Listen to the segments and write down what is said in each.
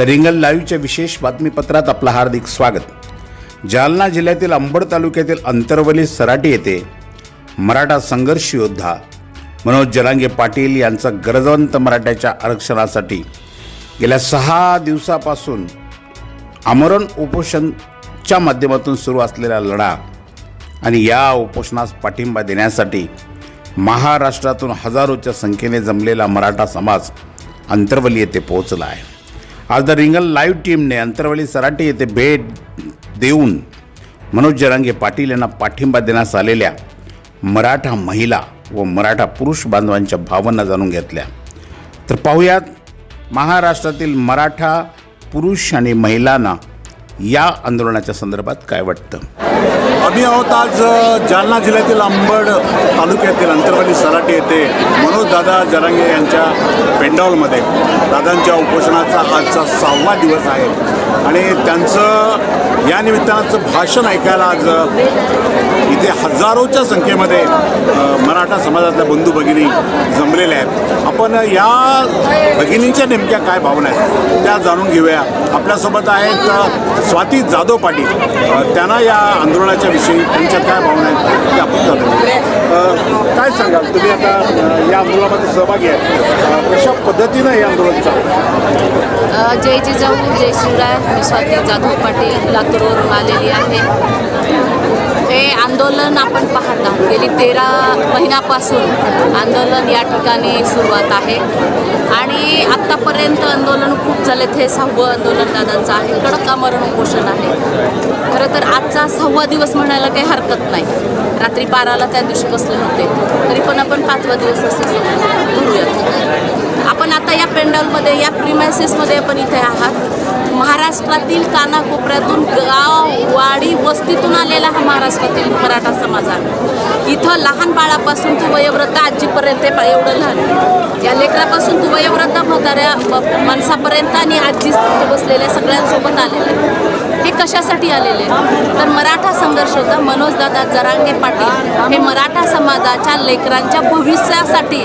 तरिंगल रिंगल लाईव्हच्या विशेष बातमीपत्रात आपलं हार्दिक स्वागत. जालना जिल्ह्यातील अंबड तालुक्यातील अंतरवली सराटी येथे मराठा संघर्ष योद्धा मनोज जलांगे पाटील यांचा गरजवंत मराठ्याच्या आरक्षणासाठी गेल्या सहा दिवसापासून आमरण उपोषणच्या माध्यमातून सुरू असलेला लढा आणि या उपोषणास पाठिंबा देण्यासाठी महाराष्ट्रातून हजारोच्या संख्येने जमलेला मराठा समाज अंतरवली येथे पोहोचला आहे. आज द रिंगल लाईव्ह टीमने अंतरवली सराटे येथे भेट देऊन मनोज जरांगे पाटील यांना पाठिंबा देण्यास आलेल्या मराठा महिला व मराठा पुरुष बांधवांच्या भावना जाणून घेतल्या. तर पाहुयात महाराष्ट्रातील मराठा पुरुष आणि महिलांना या आंदोलनाच्या संदर्भात काय वाटतं? आम्ही आहोत आज जालना जिल्ह्यातील अंबड तालुक्यातील अंतरवली सराटे येथे मनोज दादा जरांगे यांच्या पेंडॉलमध्ये. दादांच्या उपोषणाचा आजचा सहावा दिवस आहे. आणि त्यांचं या निमित्तानं भाषण ऐकायला आज इथे हजारोच्या संख्येमध्ये मराठा समाजातल्या बंधू भगिनी जमलेल्या आहेत. आपण या भगिनींच्या नेमक्या काय भावना आहेत त्या जाणून घेऊया. आपल्यासोबत आहेत स्वाती जाधव पाटील. त्यांना या आंदोलनाच्या विषयी त्यांच्या काय भावना आहेत ते आपण जाणून काय सांगाल? तुम्ही आता या आंदोलनामध्ये सहभागी आहे कशा पद्धतीनं हे आंदोलन चालू आहे? जय जिजाऊ जय श्रीराय स्वाती जाधव पाटील लातूरवरून आलेली आहे. हे आंदोलन आपण पाहत आहोत. गेली तेरा महिन्यापासून आंदोलन या ठिकाणी सुरुवात आहे. आणि आत्तापर्यंत आंदोलन खूप झालेत हे सहावं आंदोलन दादांचं आहे. कडक आमरण उपोषण आहे. खरं तर आजचा सहावा दिवस म्हणायला काही हरकत नाही. रात्री बाराला त्या दिवशी बसले होते. तरी पण आपण पाचवा दिवस असे धरूयात आपण आता या पेंडॉलमध्ये या प्रिमायसेसमध्ये आपण इथे आहात. महाराष्ट्रातील कानाकोपऱ्यातून गाव वाडी वस्तीतून आलेला हा महाराष्ट्रातील मराठा समाज आहे इथं लहान बाळापासून ते वयोवृद्ध आजीपर्यंत एवढं लहान. या लेकरापासून तू वयोवृद्ध म्हाताऱ्या माणसापर्यंत आणि आजी बसलेल्या सगळ्यांसोबत आलेल्या आहेत. हे कशासाठी आलेले तर मराठा संघर्ष होता. मनोजदादा जरांगे पाटील हे मराठा समाजाच्या लेकरांच्या भविष्यासाठी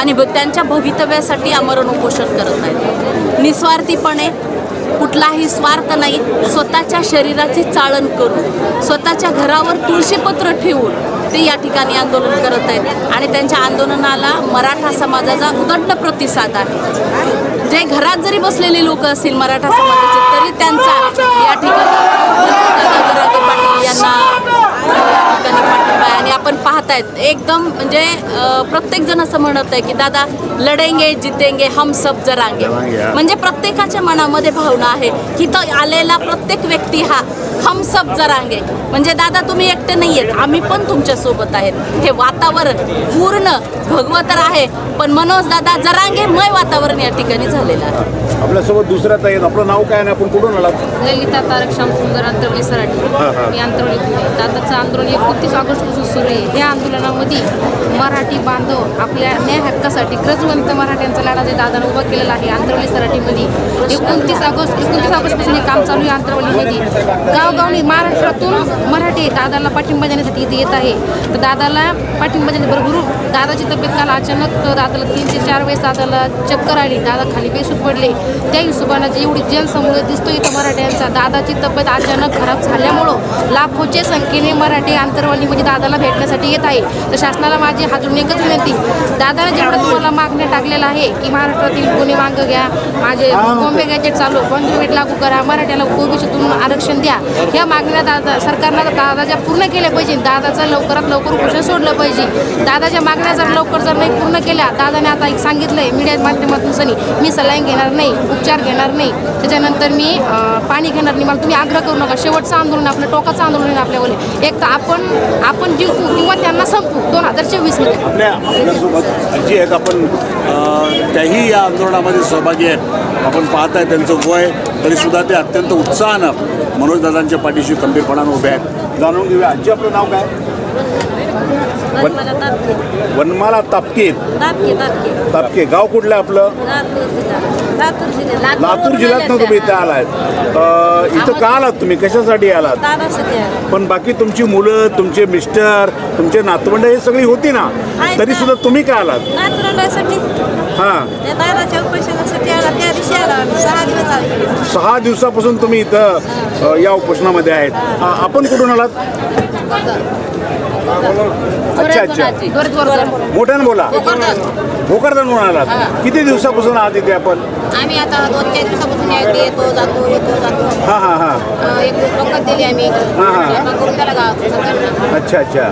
आणि भ- त्यांच्या भवितव्यासाठी आमरण उपोषण करत आहेत. निस्वार्थीपणे कुठलाही स्वार्थ नाही. स्वतःच्या शरीराची चाळण करून स्वतःच्या घरावर तुळशीपत्र ठेवून ते या ठिकाणी आंदोलन करत आहेत. आणि त्यांच्या आंदोलनाला मराठा समाजाचा उदंड प्रतिसाद आहे. जे घरात जरी बसलेले लोक असतील मराठा समाजाचे तरी त्यांचा या ठिकाणी पाटील यांना या ठिकाणी पाठिंबा आहे आणि आपण पाहतायत. एकदम म्हणजे अ, प्रत्येक जण असं म्हणत आहे की दादा लढेंगे जितेंगे हम सब जरांगे. जरांगे. म्हणजे प्रत्येकाच्या मनामध्ये भावना आहे की तो आलेला प्रत्येक व्यक्ती हा हम सब जरांगे. म्हणजे दादा तुम्ही एकटे नाही आहेत आम्ही पण तुमच्यासोबत आहेत. हे वातावरण पूर्ण भगवतर आहे. पण मनोज दादा जरांगेमय वातावरण या ठिकाणी झालेलं आहे. आपल्यासोबत दुसऱ्या ताई आपलं नाव काय आणि आपण कुठून आलात? ललिता तारक श्यामसुंदर अंतरवली सराठी. मी अंतरवलीतून आहे दादाचं आंदोलन एकोणतीस ऑगस्टपासून सुरू आहे या आंदोलनामध्ये मराठी बांधव आपल्या न्याय हक्कासाठी गरजवंत मराठ्यांचा लढा जे दादानं उभा केलेला आहे आंतरवली सराठीमध्ये एकोणतीस ऑगस्ट एकोणतीस ऑगस्टपासून हे काम चालू आहे आंतरवलीमध्ये गावगावनी महाराष्ट्रातून मराठी दादाला पाठिंबा देण्यासाठी इथे येत आहे. तर दादाला पाठिंबा देण्याबरोबर दादाची तब्येत काल अचानक दादाला तीन ते चार वेळेस दादाला चक्कर आली. दादा खाली बेसूट पडले. त्या हिशोबानं जी एवढी जनसमूह दिसतो इथं मराठ्यांचा दादाची तब्येत अचानक खराब झाल्यामुळं लाखोच्या संख्येने मराठी आंतरवालीमध्ये दादाला भेट भेटण्यासाठी येत आहे. तर शासनाला माझी हातून एकच विनंती दादाने जेवढं तुम्हाला मागण्या टाकलेला आहे की महाराष्ट्रातील गुन्हे मागं घ्या माझे बॉम्बे गॅजेट चालू कॉन्ट्रीब्युट लागू करा मराठ्याला ओबीसीतून आरक्षण द्या. ह्या मागण्या दादा सरकारनं दादाच्या पूर्ण केल्या पाहिजे. दादाचं लवकरात लवकर उपोषण सोडलं पाहिजे. दादाच्या मागण्या जर लवकर जर नाही पूर्ण केल्या दादाने आता एक सांगितलंय मीडिया माध्यमातून सनी मी सलाईन घेणार नाही उपचार घेणार नाही. त्याच्यानंतर मी पाणी घेणार नाही. मला तुम्ही आग्रह करू नका. शेवटचं आंदोलन आपलं टोकाचं आंदोलन आहे आपल्यावर. एक तर आपण आपण जिंकू किंवा त्यांना संपू दोन हजार चोवीसमध्ये आपल्या आपल्यासोबत आजी आहेत आपण त्याही या आंदोलनामध्ये सहभागी आहेत. आपण पाहत आहे त्यांचं वय तरीसुद्धा ते अत्यंत उत्साहानं मनोजदादांच्या पाठीशी खंबीरपणानं उभे आहेत. जाणून घेऊया आजी आपलं नाव काय? तापके. वनमाला तापके. तापके गाव कुठलं आहे आपलं? लातूर जिल्हा. लातूर जिल्हा लातूर जिल्ह्यातनं तुम्ही इथे आलात अ, इथं का आलात तुम्ही? कशासाठी आलात? पण बाकी तुमची मुलं तुमचे मिस्टर तुमचे नातवंड हे सगळी होती ना? आहेत तरी ना. सुद्धा तुम्ही का आलात? हां. सहा दिवसापासून तुम्ही इथं अ, या उपोषणामध्ये आहेत. आ, आपण कुठून आलात? अच्छा अच्छा. मोठ्यानं बोला. भोकरदन आलात किती दिवसापासून आहात इथे आपण? आम्ही आता दोन चार दिवसापासून यायला येतो जातो येतो जातो. हां हां हां. अं, एक दिवस पकडत दिली आम्ही. हा. स्वयंपाक करून त्याला गावात सगळ्यांना. अच्छा अच्छा.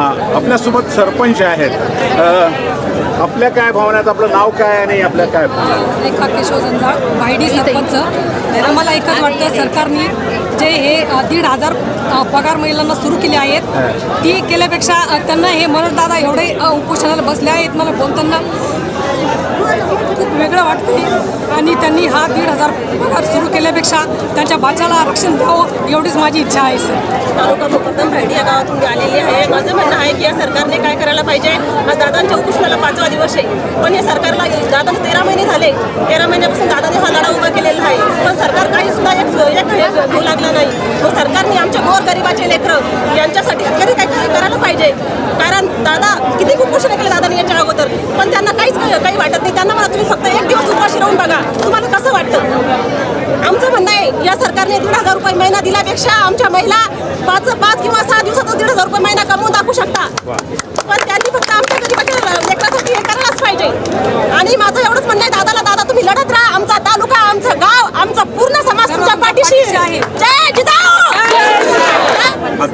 हां आपल्यासोबत सरपंच आहेत. अ, आपल्या काय भावना आहेत आपलं नाव काय आणि आपल्या काय? रेखा केशव जंजाळ वायडी सरपंच. आम्हाला एकच वाटतं सरकारने जे हे दीड हजार पगार महिलांना सुरू केले आहेत. ती केल्यापेक्षा त्यांना हे दादा एवढे उपोषणाला बसले आहेत मला बोलताना खूप वेगळं वाटते आणि त्यांनी हा दीड हजार पगार सुरू केल्यापेक्षा त्यांच्या बाच्याला आरक्षण द्यावं एवढीच माझी इच्छा आहे सर. तालुका भोकरदन भायडी या गावातून आलेली आहे माझं म्हणणं आहे की या सरकारने काय करायला पाहिजे? आज दादांच्या उपोषणाला पाचवा दिवस आहे. पण या सरकारला दादाने तेरा महिने झाले. तेरा महिन्यापासून दादाने हा लढा उभा केलेला आहे. पण सरकार एक लागला नाही. व सरकारने आमच्या गोरगरिबाचे लेकरं यांच्यासाठी तरी काही करायला पाहिजे. कारण दादा किती उपोषण केले दादाने याच्या अगोदर. पण त्यांना काहीच काही वाटत नाही. त्यांना मला तुम्ही फक्त एक दिवस उपाशी राहून बघा. तुम्हाला कसं वाटतं? आमचं म्हणणं आहे या सरकारने दीड हजार रुपये महिना दिल्यापेक्षा आमच्या महिला पाच पाच किंवा सहा दिवसातच दीड हजार रुपये महिना कमवून दाखवू शकता. पण त्यांनी फक्त आमच्या गरिबाच्या लेकरासाठी हे करायलाच पाहिजे. आणि माझं एवढंच म्हणणं आहे दादाला दादा तुम्ही लढत राहा आमचा तालुका आमचं गाव आमचा पूर्ण समाज तुमच्या पाठीशी आहे. जय जिजाऊ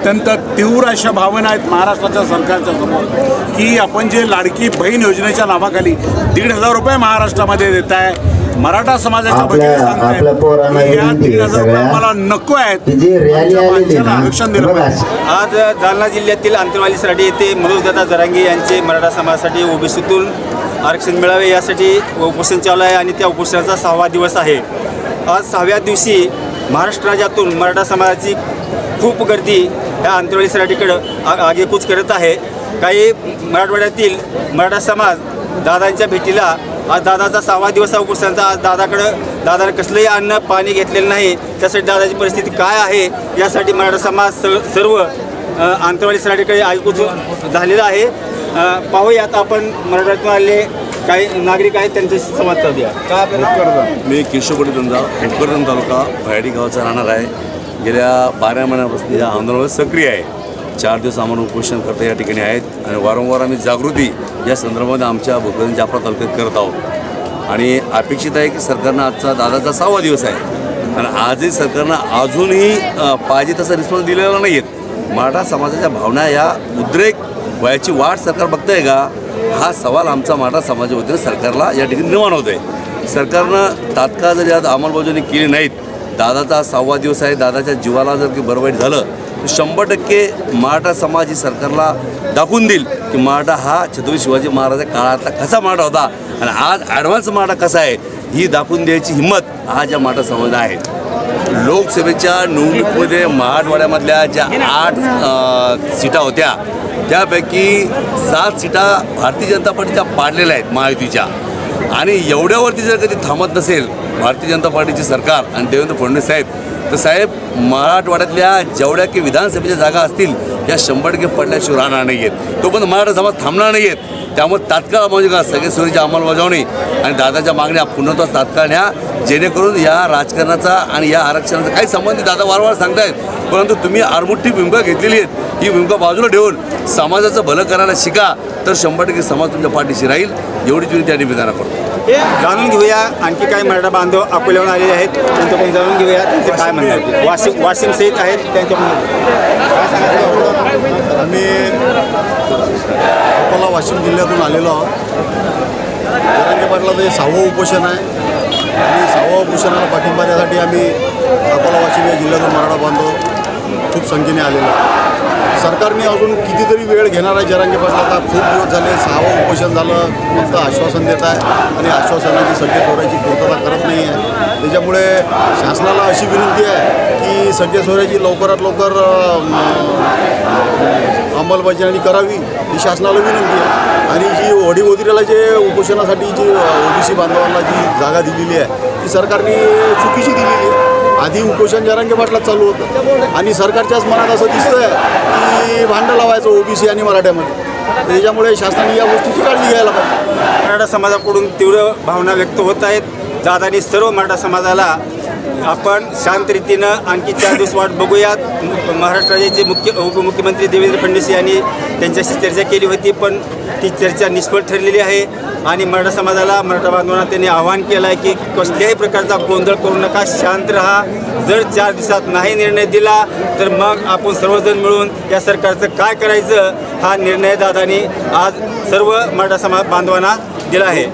अत्यंत तीव्र अशा भावना आहेत महाराष्ट्राच्या सरकारच्या समोर की आपण जे लाडकी बहीण योजनेच्या नावाखाली दीड हजार रुपये महाराष्ट्रामध्ये देत आहे मराठा समाजाच्या या आहे दीड हजार रुपये मला नको आहेत. आरक्षण दिलं आज जालना जिल्ह्यातील अंतरवाली सराटी येथे मनोजदादा जरांगे यांचे मराठा समाजासाठी ओबीसीतून आरक्षण मिळावे यासाठी उपोषण चालू आहे आणि त्या उपोषणाचा सहावा दिवस आहे. आज सहाव्या दिवशी महाराष्ट्र राज्यातून मराठा समाजाची खूप गर्दी ह्या अंतरवाडी सराटीकडं आ- आगेकूच करत आहे. काही मराठवाड्यातील मराठा समाज दादांच्या भेटीला आज दादाचा सहावा दिवस आहे. उपोषणाचा आज दादाकडं दादाने कसलंही अन्न पाणी घेतलेलं नाही. त्यासाठी दादाची परिस्थिती काय आहे? यासाठी मराठा समाज स सर्व आंतरवाडी सराटीकडे ऐकूच झालेलं आहे. पाहूयात आपण मराठवाड्यातून आलेले काही नागरिक आहेत त्यांच्याशी संवाद साधूया. काय मी केशवकोटी धंदा भोकरदन तालुका भायडी गावचा राहणार आहे. गेल्या बारा महिन्यापासून या आंदोलनामध्ये सक्रिय आहे. चार दिवस आम्हाला उपोषण करता या ठिकाणी आहेत आणि वारंवार आम्ही जागृती या संदर्भामध्ये आमच्या भोकरदन जाफरा तालुक्यात करत आहोत. आणि अपेक्षित आहे की सरकारनं आजचा दादाचा सहावा दिवस आहे. आणि आजही सरकारनं अजूनही पाहिजे तसा रिस्पॉन्स दिलेला नाही आहेत मराठा समाजाच्या भावना या उद्रेक वयाची वाट सरकार बघतंय का? हा सवाल आमचा मराठा समाजाच्या वतीनं सरकारला या ठिकाणी निर्माण होत आहे सरकारनं तात्काळ जर यात अंमलबजावणी केली नाहीत दादाचा सहावा दिवस आहे. दादाच्या जीवाला जर की बरवाईट झालं तर शंभर टक्के मराठा समाज ही सरकारला दाखवून देईल की मराठा हा छत्रपती शिवाजी महाराजाच्या काळातला कसा मराठा होता आणि आज ॲडव्हान्स मराठा कसा आहे ही दाखवून द्यायची हिंमत आज या मराठा समाज आहे. लोकसभेच्या निवडणुकीमध्ये मराठवाड्यामधल्या ज्या आठ सीटा होत्या त्यापैकी सात सीटा भारतीय जनता पार्टीच्या पाडलेल्या आहेत महायुतीच्या. आणि एवढ्यावरती जर कधी थांबत नसेल भारतीय जनता पार्टीचे सरकार आणि देवेंद्र फडणवीस साहेब तर साहेब मराठवाड्यातल्या जेवढ्या की विधानसभेच्या जागा असतील या शंभर टक्के पडल्याशिवाय राहणार नाही आहेत तोपर्यंत मराठा समाज थांबणार नाही आहेत त्यामुळे तात्काळ म्हणजे का सगळे सोयीची अंमलबजावणी आणि दादाच्या मागण्या पूर्णत्वास तात्काळ न्या. जेणेकरून या राजकारणाचा आणि या आरक्षणाचा काही संबंधित दादा वारंवार सांगतायत परंतु तुम्ही आरमुठी भूमिका घेतलेली आहेत. ही भूमिका बाजूला ठेवून समाजाचं भलं करायला शिका तर शंभर टक्के समाज तुमच्या पाठीशी राहील. एवढीच विनंती या निमित्तानं करतो जाणून घेऊया आणखी काही मराठा बांधव अकोल्याहून आलेले आहेत. त्यांच्याकडून जाणून घेऊया त्यांचे काय म्हणतात वाशिम वाशिम सहित आहेत त्यांच्याकडून. आम्ही अकोला वाशिम जिल्ह्यातून आलेलो आहोत. जरांगे पाटलाचं हे सहावं उपोषण आहे. आणि सहावं उपोषणाला पाठिंबा देण्यासाठी आम्ही अकोला वाशिम या जिल्ह्यातून मराठा बांधव खूप संख्येने आलेलो आहोत. सरकारने अजून कितीतरी वेळ घेणार आहे जरांगे आता खूप दिवस झाले सहावं उपोषण झालं फक्त आश्वासन देत आहे. आणि आश्वासनाची सगळे सोहऱ्याची पूर्तता करत नाही आहे त्याच्यामुळे शासनाला अशी विनंती आहे की सगळे सोहऱ्याची लवकरात लवकर अंमलबजावणी करावी ही शासनाला विनंती आहे. आणि जी ओढी जे उपोषणासाठी जी ओबीसी बांधवांना जी जागा दिलेली आहे ती सरकारने चुकीची दिलेली आहे. आधी उपोषण जरांगे पाटलात चालू होतं. आणि सरकारच्याच मनात असं दिसतंय की भांडं लावायचं ओबीसी आणि मराठ्यामध्ये. त्याच्यामुळे शासनाने या गोष्टीची काळजी घ्यायला पाहिजे. मराठा समाजाकडून तीव्र भावना व्यक्त होत आहेत. दादानी सर्व मराठा समाजाला आपण शांत रीतीनं आणखी चार दिवस वाट बघूयात. महाराष्ट्राचे मुख्य उपमुख्यमंत्री देवेंद्र फडणवीस यांनी त्यांच्याशी चर्चा केली होती पण ती चर्चा निष्फळ ठरलेली आहे. आणि मराठा समाजाला मराठा बांधवांना त्यांनी आवाहन केलं आहे की कसल्याही प्रकारचा गोंधळ करू नका शांत राहा. जर चार दिवसात नाही निर्णय दिला तर मग आपण सर्वजण मिळून या सरकारचं काय करायचं हा निर्णय दादानी आज सर्व मराठा समाज बांधवांना दिला आहे.